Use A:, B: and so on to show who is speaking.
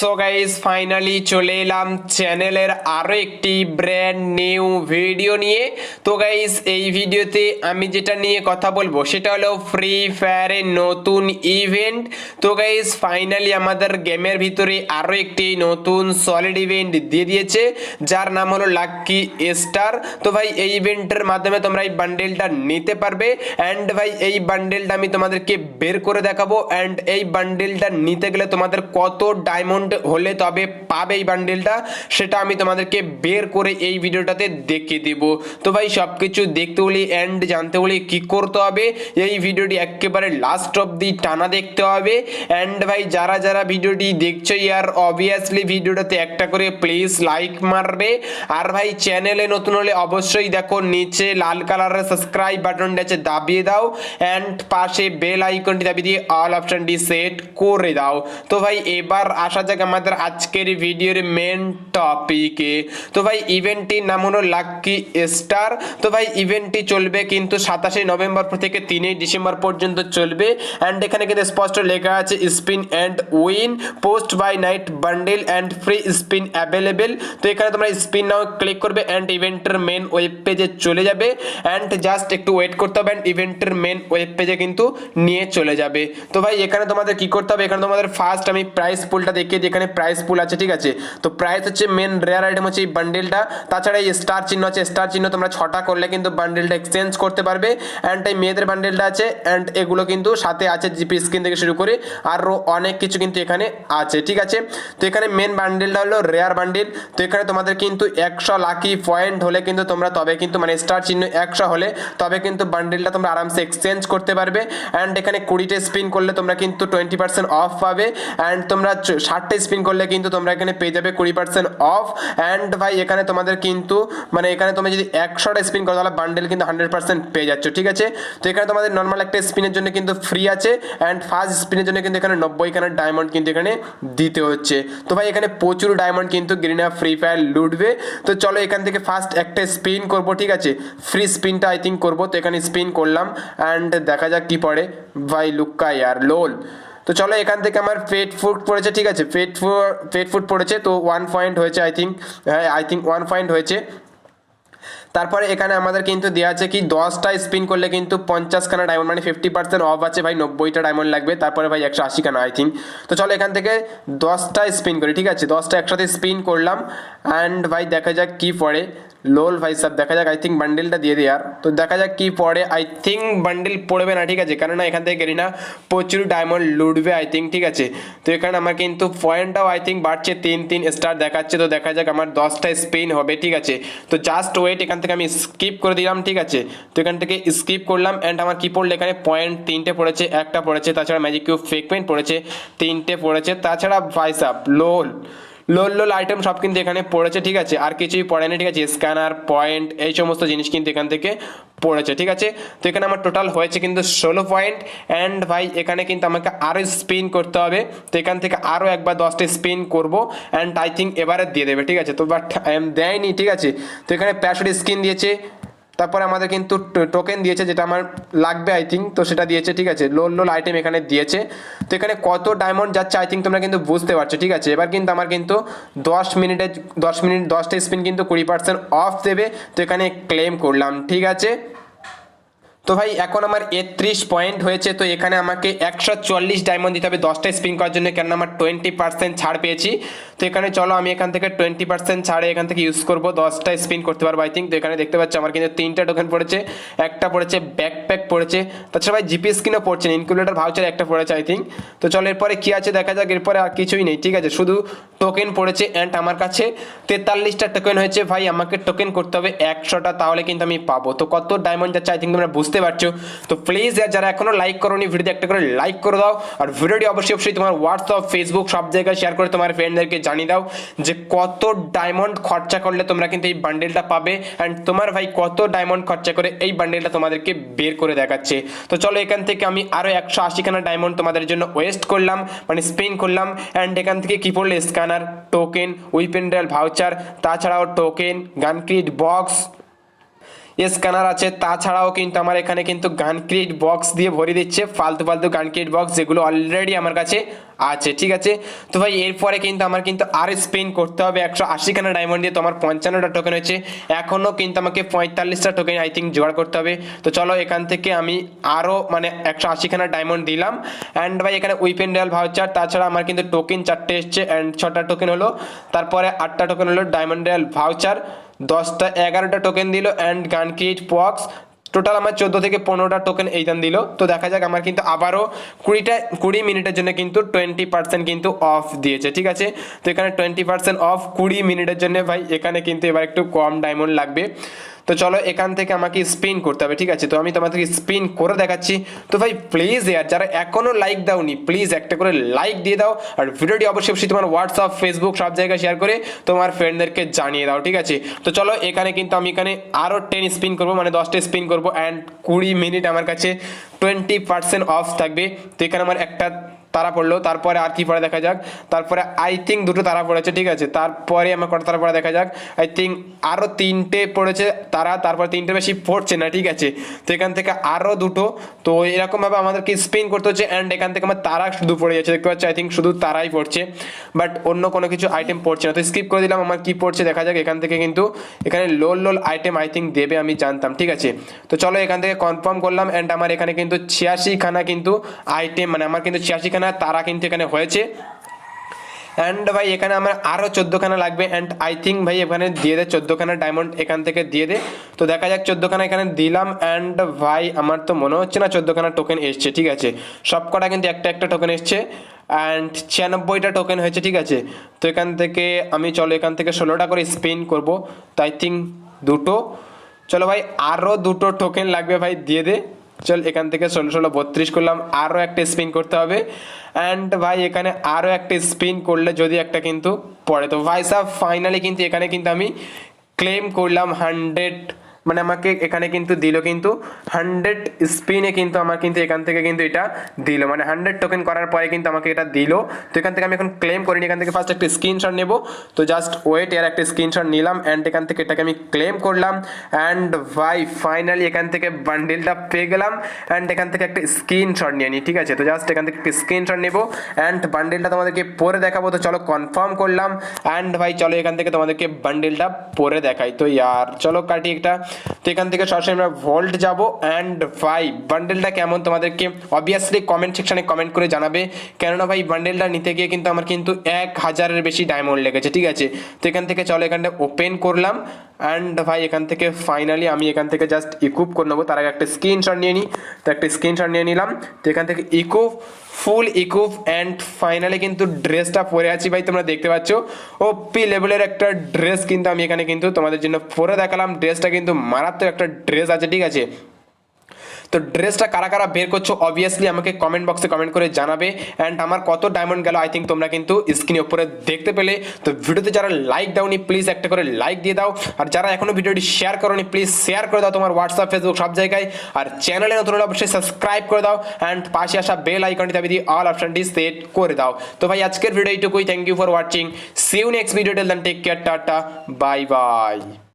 A: So guys finally চলে এলাম চ্যানেলের আরও একটি ব্র্যান্ড নিউ ভিডিও নিয়ে। তো গাইস এই ভিডিওতে আমি যেটা নিয়ে কথা বলব, সেটা হলো ফ্রি ফায়ারের নতুন ইভেন্ট তো গাইস ফাইনালি আমাদের গেমের ভিতরে আরও একটি নতুন সলিড ইভেন্ট দিয়ে দিয়েছে, যার নাম হলো লাকি স্টার তো ভাই, এই ইভেন্টের মাধ্যমে তোমরা এই বান্ডেলটা নিতে পারবে। অ্যান্ড ভাই, এই বান্ডেলটা আমি তোমাদেরকে বের করে দেখাবো। অ্যান্ড এই বান্ডেলটা নিতে গেলে তোমাদের কত ডায়মন্ড হলে তবে পাবে এই বান্ডেলটা সেটা আমি তোমাদেরকে বের করে এই ভিডিওটাতে দেখিয়ে দেব। তো ভাই সব কিছু দেখতে হলে অ্যান্ড জানতে হলে কি করতে হবে? এই ভিডিওটি একেবারে লাস্ট অবধি টানা দেখতে হবে। অ্যান্ড ভাই, যারা যারা ভিডিওটি দেখছ ইয়ার অবভিয়াসলি ভিডিওটাতে একটা করে প্লিজ লাইক মারবে। আর ভাই চ্যানেলে নতুন হলে অবশ্যই দেখো, নিচে লাল কালারের সাবস্ক্রাইব বাটনটা আছে, দাবিয়ে দাও। অ্যান্ড পাশে বেল আইকনটি দাবিয়ে দিয়ে অল অপশনটি সেট করে দাও। তো ভাই, এবার আসা যাক আমাদের আজকের ভিডিওর মেন টপিকে তো ভাই ইভেন্টটির নাম হলো লাকি স্টার তো ভাই ইভেন্টটি চলবে কিন্তু সাতাশে নভেম্বর থেকে তিনই ডিসেম্বর পর্যন্ত চলবে। অ্যান্ড এখানে কিন্তু স্পষ্ট লেখা আছে spin and win post by night bundle and free spin available তো এখানে তোমরা স্পিন নাও ক্লিক করবে অ্যান্ড ইভেন্টের মেন ওয়েব পেজে চলে যাবে। অ্যান্ড জাস্ট একটু ওয়েট করতে হবে অ্যান্ড ইভেন্টের মেন ওয়েব পেজে কিন্তু নিয়ে চলে যাবে। তো ভাই, এখানে তোমাদের কি করতে হবে? এখানে তোমাদের ফার্স্ট আমি প্রাইস পুলটা দেখিয়ে এখানে প্রাইস পুল আছে, ঠিক আছে? তো প্রাইস হচ্ছে মেন রেয়ার আইটেম হচ্ছে এই বান্ডেলটা তাছাড়া এই স্টার চিহ্ন আছে স্টার চিহ্ন তোমরা ছটা করলে কিন্তু বান্ডেলটা এক্সচেঞ্জ করতে পারবে। অ্যান্ড এই মেয়েদের বান্ডেলটা আছে অ্যান্ড এগুলো কিন্তু সাথে আছে জিপি স্ক্রিন থেকে শুরু করে আরও অনেক কিছু কিন্তু এখানে আছে, ঠিক আছে? তো এখানে মেন বান্ডেলটা হলো রেয়ার বান্ডেল তো এখানে তোমাদের কিন্তু একশো লাকি পয়েন্ট হলে কিন্তু তোমরা তবে কিন্তু মানে স্টার চিহ্ন একশো হলে তবে কিন্তু বান্ডেলটা তোমরা আরামসে এক্সচেঞ্জ করতে পারবে। অ্যান্ড এখানে কুড়িটা স্পিন করলে তোমরা কিন্তু টোয়েন্টি পার্সেন্ট অফ পাবে। অ্যান্ড তোমরা ষাটটা স্পিন করলে কিন্তু তোমরা এখানে পেয়ে যাবে কুড়ি পার্সেন্ট অফ অ্যান্ড ভাই, এখানে তোমাদের কিন্তু মানে এখানে তুমি যদি একশোটা স্পিন করো, তাহলে বান্ডেল কিন্তু হান্ড্রেড পার্সেন্ট পেয়ে যাচ্ছ, ঠিক আছে? তো এখানে তোমাদের নর্মাল একটা স্পিনের জন্য কিন্তু ফ্রি আছে অ্যান্ড ফার্স্ট স্পিনের জন্য কিন্তু এখানে নব্বই খানের ডায়মন্ড কিন্তু এখানে দিতে হচ্ছে। তো ভাই, এখানে প্রচুর ডায়মন্ড কিন্তু গ্রিনা ফ্রি ফায়ার লুটবে। তো চলো এখান থেকে ফার্স্ট একটা স্পিন করব, ঠিক আছে? ফ্রি স্পিনটা আই থিঙ্ক করব। তো এখানে স্পিন করলাম অ্যান্ড দেখা যাক কি পড়ে। ভাই, লুক্কা, ইয়ার লোল তো চলো এখান থেকে আমার পেট ফুড পড়েছে, ঠিক আছে? ফুড পেট ফুড পড়েছে, তো ওয়ান পয়েন্ট হয়েছে আই থিঙ্ক হ্যাঁ আই থিঙ্ক ওয়ান পয়েন্ট হয়েছে। তারপরে এখানে আমাদের কিন্তু দেওয়া আছে কি, দশটা স্পিন করলে কিন্তু পঞ্চাশখানা ডায়মন্ড মানে ফিফটি পার্সেন্ট অফ আছে ভাই, নব্বইটা ডায়মন্ড লাগবে, তারপরে ভাই একশো আশিখানা আই থিঙ্ক তো চলো এখান থেকে দশটা স্পিন করি, ঠিক আছে? দশটা একসাথে স্পিন করলাম অ্যান্ড ভাই দেখা যাক কি পড়ে। লোল ভাই সব দেখা যাক আই থিঙ্ক বান্ডেলটা দিয়ে দিই আর তো দেখা যাক কি পড়ে। আই থিঙ্ক বান্ডেল পড়বে না, ঠিক আছে? কেননা এখান থেকে গেলি না, প্রচুর ডায়মন্ড লুটবে আই থিঙ্ক ঠিক আছে? তো এখানে আমার কিন্তু পয়েন্টটাও আই থিঙ্ক বাড়ছে, তিন তিন স্টার দেখাচ্ছে। তো দেখা যাক, আমার দশটা স্পিন হবে, ঠিক আছে? তো জাস্ট ওয়েট এখান থেকে আমি স্কিপ করে দিলাম, ঠিক আছে? তো এখান থেকে স্কিপ করলাম অ্যান্ড আমার কি পড়ল? এখানে পয়েন্ট তিনটে পড়েছে, একটা পড়েছে, তাছাড়া ম্যাজিক কিউব ফেক পেন্ট পড়েছে, তিনটে পড়েছে। তাছাড়া ভাই ভাইসাপ লোল। লোল লোল আইটেম সব কিন্তু এখানে পড়েছে, ঠিক আছে? আর কিছুই পড়েনি, ঠিক আছে? স্ক্যানার পয়েন্ট এই সমস্ত জিনিস কিন্তু এখান থেকে পড়েছে, ঠিক আছে? তো এখানে আমার টোটাল হয়েছে কিন্তু ষোলো পয়েন্ট অ্যান্ড ভাই, এখানে কিন্তু আমাকে আরও স্পিন করতে হবে। তো এখান থেকে আরও একবার দশটা স্পিন করব অ্যান্ড আই থিঙ্ক এবারে দিয়ে দেবে, ঠিক আছে? তো বাট দেয়নি, ঠিক আছে? তো এখানে প্যাশোর স্কিন দিয়েছে তারপরে আমাদের কিন্তু টোকেন দিয়েছে যেটা আমার লাগবে আই থিঙ্ক তো সেটা দিয়েছে, ঠিক আছে? লোল লোল আইটেম এখানে দিয়েছে। তো এখানে কত ডায়মন্ড যাচ্ছে আই থিঙ্ক তোমরা কিন্তু বুঝতে পারছ, ঠিক আছে? এবার কিন্তু আমার কিন্তু দশ মিনিটে, দশ মিনিট, দশটা স্পিন কিন্তু কুড়ি পার্সেন্ট অফ দেবে। তো এখানে ক্লেম করলাম, ঠিক আছে? তো ভাই, এখন আমার একত্রিশ পয়েন্ট হয়েছে, তো এখানে আমাকে একশো চল্লিশ ডায়মন্ড দিতে হবে। দশটা স্পিন করার জন্য কেন আমার টোয়েন্টি পার্সেন্ট ছাড় পেয়েছি। তো এখানে চলো, আমি এখান থেকে টোয়েন্টি পার্সেন্ট ছাড়ে এখান থেকে ইউজ করব। দশটা স্পিন করতে পারব আই থিঙ্ক তো এখানে দেখতে পাচ্ছি, আমার কিন্তু তিনটা টোকেন পড়েছে। একটা পড়েছে ব্যাকপ্যাক পড়েছে। তাছাড়া ভাই জিপি স্ক্রিনও পড়ছে না ইনকুলেটার ভাউচার একটা পড়েছে আই থিঙ্ক তো চলো, এরপরে কী আছে দেখা যাক, এরপরে আর কিছুই নেই, ঠিক আছে? শুধু টোকেন পড়েছে অ্যান্ড আমার কাছে। তেতাল্লিশটা টোকেন হয়েছে, ভাই, আমাকে টোকেন করতে হবে একশোটা, তাহলে কিন্তু আমি পাবো। তো কত ডায়মন্ড যাচ্ছে আই থিঙ্ক তোমরা বুঝতে পারছ। তো প্লিজ যারা এখনও লাইক করোনি ভিডিওতে একটা করে লাইক করে দাও। আর ভিডিওটি অবশ্যই অবশ্যই তোমার হোয়াটসঅ্যাপ ফেসবুক সব জায়গায় শেয়ার করে তোমার ফ্রেন্ডদেরকে জানিয়ে দাও যে কত ডায়মন্ড খরচা করলে তোমরা কিন্তু এই বান্ডেলটা পাবে অ্যান্ড তোমার ভাই কত ডায়মন্ড খরচা করে এই বান্ডেলটা তোমাদেরকে বের করে দেখাচ্ছে। তো চলো এখান থেকে আমি আরও একশো আশিখানা ডায়মন্ড তোমাদের জন্য ওয়েস্ট করলাম মানে স্পেন করলাম অ্যান্ড এখান থেকে কী পড়লে? স্ক্যানার টোকেন উইপেন্ডাল ভাউচার তাছাড়াও token gun crate box scanner আছে। তাছাড়াও কিন্তু আমার এখানে কিন্তু গান ক্রিয়েট বক্স দিয়ে ভরে দিচ্ছে, ফালতু ফালতু গান ক্রিয়েট বক্স যেগুলো অলরেডি আমার কাছে আছে, ঠিক আছে? তো ভাই, এরপরে কিন্তু আমার কিন্তু আর স্পেন করতে হবে একশো আশিখানা ডায়মন্ড দিয়ে। তোমার পঞ্চান্নটা টোকেন হয়েছে। এখনও কিন্তু আমাকে পঁয়তাল্লিশটা টোকেন আই থিঙ্ক জোগাড় করতে হবে। তো চলো, এখান থেকে আমি আরও মানে একশো আশিখানা ডায়মন্ড দিলাম। অ্যান্ড ভাই, এখানে উইপেন ডেল ভাউচার তাছাড়া আমার কিন্তু টোকেন চারটে এসছে। অ্যান্ড ছটা টোকেন হলো, তারপরে আটটা টোকেন হলো ডায়মন্ড ডেল ভাউচার দশটা, এগারোটা টোকেন দিল। অ্যান্ড গান পক্স টোটাল আমার চোদ্দ থেকে পনেরোটা টোকেন এই দান দিল। তো দেখা যাক আমার কিন্তু আবারও কুড়িটা, কুড়ি মিনিটের জন্য কিন্তু টোয়েন্টি পার্সেন্ট কিন্তু অফ দিয়েছে, ঠিক আছে? তো এখানে টোয়েন্টি পার্সেন্ট অফ কুড়ি মিনিটের জন্য ভাই, এখানে কিন্তু এবার একটু কম ডায়মন্ড লাগবে। তো চলো এখান থেকে আমাকে স্পিন করতে হবে, ঠিক আছে? তো আমি তোমাদেরকে স্পিন করে দেখাচ্ছি। তো ভাই প্লিজ ইয়ার যারা এখনও লাইক দাওনি প্লিজ একটা করে লাইক দিয়ে দাও। আর ভিডিওটি অবশ্যই অবশ্যই তোমার হোয়াটসঅ্যাপ ফেসবুক সব জায়গায় শেয়ার করে তোমার ফ্রেন্ডদেরকে জানিয়ে দাও, ঠিক আছে? তো চলো, এখানে কিন্তু আমি এখানে আরও টেন স্পিন করব মানে দশটা স্পিন করব অ্যান্ড কুড়ি মিনিট আমার কাছে টোয়েন্টি পার্সেন্ট অফ থাকবে। তো এখানে আমার একটা তারা পড়ল তারপরে আর কি পড়ে দেখা যাক। তারপরে আই থিঙ্ক দুটো তারা পড়েছে, ঠিক আছে? তারপরে আমার কটা তারা পড়ে দেখা যাক। আই থিঙ্ক আরও তিনটে পড়েছে তারা, তারপর তিনটে বেশি পড়ছে না, ঠিক আছে? তো এখান থেকে আরও দুটো। তো এরকমভাবে আমাদেরকে স্পিন করতে হচ্ছে অ্যান্ড এখান থেকে আমার তারা শুধু পড়ে যাচ্ছে। দেখতে পাচ্ছি আই থিঙ্ক শুধু তারাই পড়ছে। বাট অন্য কোনো কিছু আইটেম পড়ছে না। তো স্কিপ করে দিলাম, আমার কি পড়ছে দেখা যাক। এখান থেকে কিন্তু এখানে lol lol item I think দেবে, আমি জানতাম, ঠিক আছে? তো চলো এখান থেকে কনফার্ম করলাম অ্যান্ড আমার এখানে কিন্তু ছিয়াশি খানা কিন্তু আইটেম মানে আমার কিন্তু ছিয়াশি খানা তারা কিন্তু এখানে হয়েছে। অ্যান্ড ভাই, এখানে আমার আরও চোদ্দোখানা লাগবে। অ্যান্ড আই থিঙ্ক ভাই, এখানে দিয়ে দে, চোদ্দোখানা ডায়মন্ড এখান থেকে দিয়ে দে। তো দেখা যাক চোদ্দোখানা এখানে দিলাম। অ্যান্ড ভাই, আমার তো মনে হচ্ছে না চোদ্দোখানা টোকেন এসছে, ঠিক আছে? সব কটা কিন্তু একটা একটা টোকেন এসছে। অ্যান্ড ছিয়ানব্বইটা টোকেন হয়েছে, ঠিক আছে? তো এখান থেকে আমি, চলো, এখান থেকে ষোলোটা করে স্পিন করব। তো আই থিঙ্ক দুটো। চলো ভাই আরও দুটো টোকেন লাগবে ভাই, দিয়ে দে। চল, এখান থেকে ষোলো ষোলো বত্রিশ করলাম আরও একটা স্পিন করতে হবে। অ্যান্ড ভাই, এখানে আরও একটা স্পিন করলে যদি একটা কিন্তু পড়ে। তো ভাই সাহ ফাইনালি কিন্তু এখানে কিন্তু আমি ক্লেম করলাম হান্ড্রেড মানে আমাকে এখানে কিন্তু দিল কিন্তু হান্ড্রেড স্পিনে কিন্তু আমার কিন্তু এখান থেকে কিন্তু এটা দিল। মানে হান্ড্রেড টোকেন করার পরে কিন্তু আমাকে এটা দিল। তো এখান থেকে আমি এখন ক্লেম করিনি, এখান থেকে ফার্স্ট একটা স্ক্রিনশট নেব। তো জাস্ট ওয়েট এর একটা স্ক্রিনশট নিলাম অ্যান্ড এখান থেকে এটাকে আমি ক্লেম করলাম। অ্যান্ড ভাই ফাইনালি এখান থেকে বান্ডিলটা পেয়ে গেলাম। অ্যান্ড এখান থেকে একটা স্ক্রিনশট নিয়ে নিই ঠিক আছে? তো জাস্ট এখান থেকে একটা স্ক্রিনশট নেব। অ্যান্ড বান্ডিলটা তোমাদেরকে পরে দেখাবো। তো চলো কনফার্ম করলাম। অ্যান্ড ভাই, চলো এখান থেকে তোমাদেরকে বান্ডিলটা পরে দেখাই। তো ইয়ার, চলো কাটি একটা। তো এখান থেকে সরাসরি আমরা ভোল্ট যাব অ্যান্ড ভাই বান্ডেলটা কেমন তোমাদেরকে? অবভিয়াসলি কমেন্ট সেকশনে কমেন্ট করে জানাবে। কেননা ভাই বান্ডেলটা নিতে গিয়ে কিন্তু আমার কিন্তু এক হাজারের বেশি ডায়মন্ড লেগেছে, ঠিক আছে? তো এখান থেকে চলো এখানটা ওপেন করলাম অ্যান্ড ভাই, এখান থেকে ফাইনালি আমি এখান থেকে জাস্ট ইকুপ করে নেব। তার আগে একটা স্ক্রিনশট নিয়ে নিই তো একটা স্ক্রিনশট নিয়ে নিলাম। তো এখান থেকে ইকুপ ফুল ইকুপ অ্যান্ড ফাইনালি কিন্তু ড্রেসটা পরে আছি ভাই, তোমরা দেখতে পাচ্ছ। ও পি লেভেলের একটা ড্রেস কিন্তু আমি এখানে কিন্তু তোমাদের জন্য পরে দেখালাম। ড্রেসটা কিন্তু মারাত্মক একটা ড্রেস আছে, ঠিক আছে? তো ড্রেসটা কারা কারা বের করছ অবভিয়াসলি আমাকে কমেন্ট বক্সে কমেন্ট করে জানাবে। অ্যান্ড আমার কত ডায়মন্ড গেল আই থিঙ্ক তোমরা কিন্তু স্ক্রিনের উপরে দেখতে পেলে। তো ভিডিওতে যারা লাইক দাওনি প্লিজ একটা করে লাইক দিয়ে দাও। আর যারা এখনও ভিডিওটি শেয়ার করোনি প্লিজ শেয়ার করে দাও তোমার হোয়াটসঅ্যাপ ফেসবুক সব জায়গায়। আর চ্যানেলে নতুন হলে অবশ্যই সাবস্ক্রাইব করে দাও। অ্যান্ড পাশে আসা বেল আইকনটি দাবি দিয়ে অল অপশনটি সেট করে দাও। তো ভাই, আজকের ভিডিও এইটুকুই। Thank you for watching see you next video till then take care tata bye bye